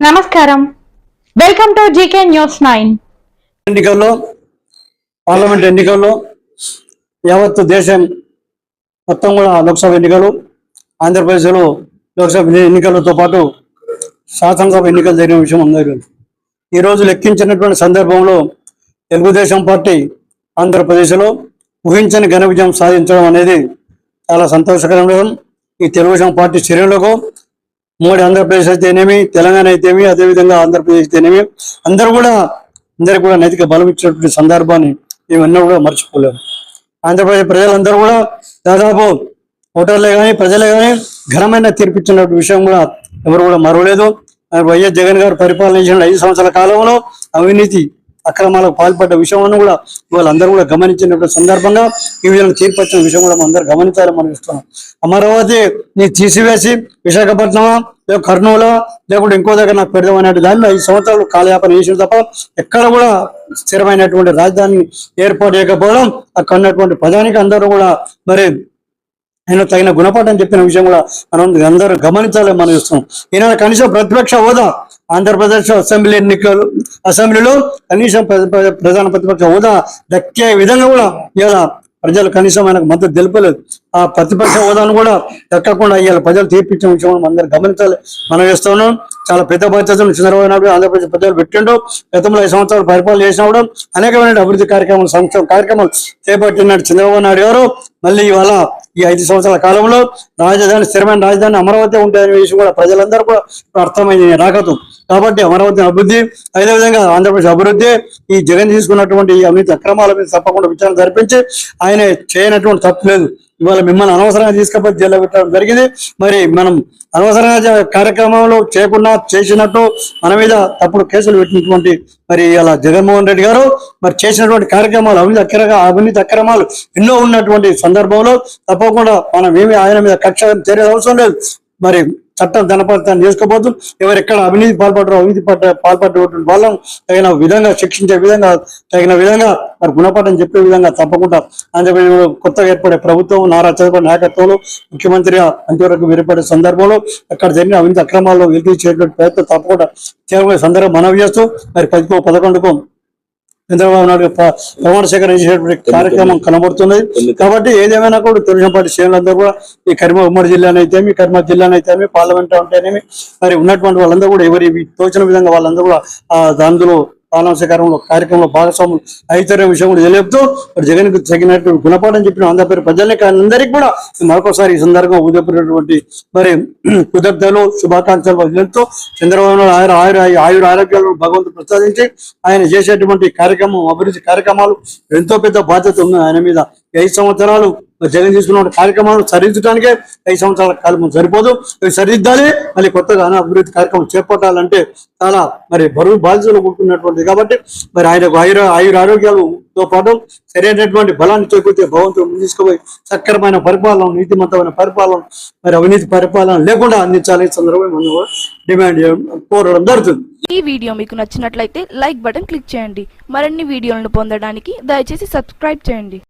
నమస్కారం. Welcome to GK news nine ఎన్నికల్లో parliament ఎన్నికల్లో యావత్తు దేశం మొత్తం కూడా లోక్సభ ఎన్నికలు ఆంధ్రప్రదేశ్లో లోక్సభ ఎన్నికలతో పాటు శాసనసభ ఎన్నికలు జరిగిన విషయం అందరూ ఈ రోజు లెక్కించినటువంటి సందర్భంలో తెలుగుదేశం పార్టీ ఆంధ్రప్రదేశ్లో ఊహించని ఘన విజయం సాధించడం అనేది చాలా సంతోషకరమైన ఈ తెలుగుదేశం పార్టీ చర్యలకు ఉమ్మడి ఆంధ్రప్రదేశ్ అయితేనేమి తెలంగాణ అయితేమి అదేవిధంగా ఆంధ్రప్రదేశ్ అయితేనేమి అందరూ కూడా అందరికి కూడా నైతిక బలం ఇచ్చినటువంటి సందర్భాన్ని మేమన్నా కూడా మర్చిపోలేము ఆంధ్రప్రదేశ్ ప్రజలందరూ కూడా దాదాపు ఓటర్లే కానీ ప్రజలే కానీ ఘనమైన తీర్పిచ్చిన విషయం కూడా ఎవరు కూడా మరవలేదు. వైఎస్ జగన్ గారు పరిపాలన చేసిన ఐదు సంవత్సరాల కాలంలో అవినీతి అక్రమాలకు పాల్పడ్డ విషయాన్ని కూడా వాళ్ళందరూ కూడా గమనించినటువంటి సందర్భంగా ఈ విధంగా తీర్పచ్చిన విషయం కూడా మనం అందరూ గమనించాలని మనం ఇస్తున్నాం అమరావతి నీ తీసివేసి విశాఖపట్నమా లేక కర్నూలు లేకుంటే ఇంకో దగ్గర నాకు పెడదాం అనే దానిలో ఐదు సంవత్సరాలు కాలయాపన చేసిన తప్ప ఎక్కడ కూడా స్థిరమైనటువంటి రాజధాని ఏర్పాటు చేయకపోవడం అక్కడ ఉన్నటువంటి ప్రజానికి అందరూ కూడా మరి ఆయన తగిన గుణపాఠం చెప్పిన విషయం కూడా మనం అందరూ గమనించాలని మనం ఇస్తున్నాం ఈయన కనీసం ప్రతిపక్ష హోదా ఆంధ్రప్రదేశ్ అసెంబ్లీ ఎన్నికలు అసెంబ్లీలో కనీసం ప్ర- ప్రధాన ప్రతిపక్ష హోదా దక్కే విధంగా కూడా ఇలా ప్రజలు కనీసం ఆయనకు మద్దతు తెలుపలేదు. ఆ ప్రతిపక్ష హోదాను కూడా దక్కకుండా ఇవాళ ప్రజలు తీర్పించిన విషయం మనం అందరూ గమనించాలి. మనం వేస్తున్నాం చాలా పెద్ద బాధ్యతను చంద్రబాబు నాయుడు ఆంధ్రప్రదేశ్ ప్రజలు పెట్టిండు గతంలో ఐదు సంవత్సరాలు పరిపాలన చేసినా కూడా అనేకమైన అభివృద్ధి కార్యక్రమాలు సంక్షేమ కార్యక్రమాలు చేపట్టినాడు చంద్రబాబు నాయుడు గారు. మళ్ళీ ఇవాళ ఈ ఐదు సంవత్సరాల కాలంలో రాజధాని స్థిరమైన రాజధాని అమరావతి ఉంటుందనే విషయం కూడా ప్రజలందరూ కూడా అర్థమైంది రాకతో. కాబట్టి అమరావతి అభివృద్ధి అదేవిధంగా ఆంధ్రప్రదేశ్ అభివృద్ధి ఈ జగన్ తీసుకున్నటువంటి ఈ అవినీతి అక్రమాల మీద తప్పకుండా విచారణ జరిపించి ఆయన చేయనటువంటి తప్పు లేదు. ఇవాళ మిమ్మల్ని అనవసరంగా తీసుకపోయి జైల్లో పెట్టడం జరిగింది. మరి మనం అనవసరంగా కార్యక్రమంలో చేయకుండా చేసినట్టు మన మీద తప్పుడు కేసులు పెట్టినటువంటి మరి ఇలా జగన్మోహన్ రెడ్డి గారు మరి చేసినటువంటి కార్యక్రమాలు అవినీతి అక్రగా అవినీతి అక్రమాలు ఎన్నో ఉన్నటువంటి సందర్భంలో తప్పకుండా మనం ఏమి ఆయన మీద కక్ష చేరే అవసరం లేదు. మరి చట్టం ధనపడతాన్ని చేసుకోబోతు ఎవరెక్కడ అవినీతి పాల్పడరు అవినీతి పడ్డ పాల్పడేటువంటి వాళ్ళను తగిన విధంగా శిక్షించే విధంగా తగిన విధంగా మరి గుణపాఠం చెప్పే విధంగా తప్పకుండా ఆంధ్రప్రదేశ్ కొత్తగా ఏర్పడే ప్రభుత్వం నారా చంద్రబాబు నాయకత్వంలో ముఖ్యమంత్రిగా అంతవరకు ఏర్పడే సందర్భంలో అక్కడ జరిగిన అవినీతి అక్రమాల్లో వెలికి చేసేటువంటి ప్రయత్నం తప్పకుండా తీవ్రమైన సందర్భం మనవి చేస్తూ మరి పదికో పదకొండుకో చంద్రబాబు నాయుడు ప్రమాణ స్వీకారం చేసేటువంటి కార్యక్రమం కనబడుతున్నది కాబట్టి ఏదేమైనా కూడా తెలుగుదేశం పార్టీ శ్రేణులందరూ కూడా ఈ కరీమ ఉమ్మడి జిల్లానైతేమి కరీమ జిల్లానైతేమి పార్లమెంట్ అంటేనేమి మరి ఉన్నటువంటి వాళ్ళందరూ కూడా ఎవరి తోచిన విధంగా వాళ్ళందరూ కూడా ఆ దానిలో పాలన కార్యక్రమంలో భాగస్వాములు అయితేనే విషయం కూడా తెలియపుతూ మరి జగన్కు తగినటువంటి గుణపాఠం చెప్పిన ఆంధ్రప్రదేశ్ ప్రజల్ని కానీ అందరికీ కూడా మరొకసారి ఈ సందర్భంగా ఉదయపడినటువంటి మరి కృతజ్ఞతలు శుభాకాంక్షలు వదిలేస్తూ చంద్రబాబు ఆయన ఆయుర ఆయుర ఆరోగ్యాలను భగవంతుడు ప్రసాదించి ఆయన చేసేటువంటి కార్యక్రమం అభివృద్ధి కార్యక్రమాలు ఎంతో పెద్ద బాధ్యత ఉంది ఆయన మీద. ఐదు సంవత్సరాలు మరి జగన్ తీసుకున్న కార్యక్రమాలు సరిదిద్దడానికే ఐదు సంవత్సరాల కాలం సరిపోదు. అవి సరిదిద్దాలి మళ్ళీ కొత్తగా అభివృద్ధి కార్యక్రమం చేపట్టాలంటే చాలా మరి బరువు బాధ్యతలు కూడుకున్నటువంటిది కాబట్టి మరి ఆయనకు ఆయుర ఆయుర ఆరోగ్యాలతో పాటు సరైనటువంటి బలాన్ని చేకూర్చే భగవంతుడు తీసుకుపోయి సక్రమైన పరిపాలన నీతిమంతమైన పరిపాలన మరి అవినీతి పరిపాలన లేకుండా అందించాలి సందర్భంగా మనం కూడా డిమాండ్ కోరడం జరుగుతుంది. ఈ వీడియో మీకు నచ్చినట్లయితే లైక్ బటన్ క్లిక్ చేయండి. మరిన్ని వీడియోలను పొందడానికి దయచేసి సబ్స్క్రైబ్ చేయండి.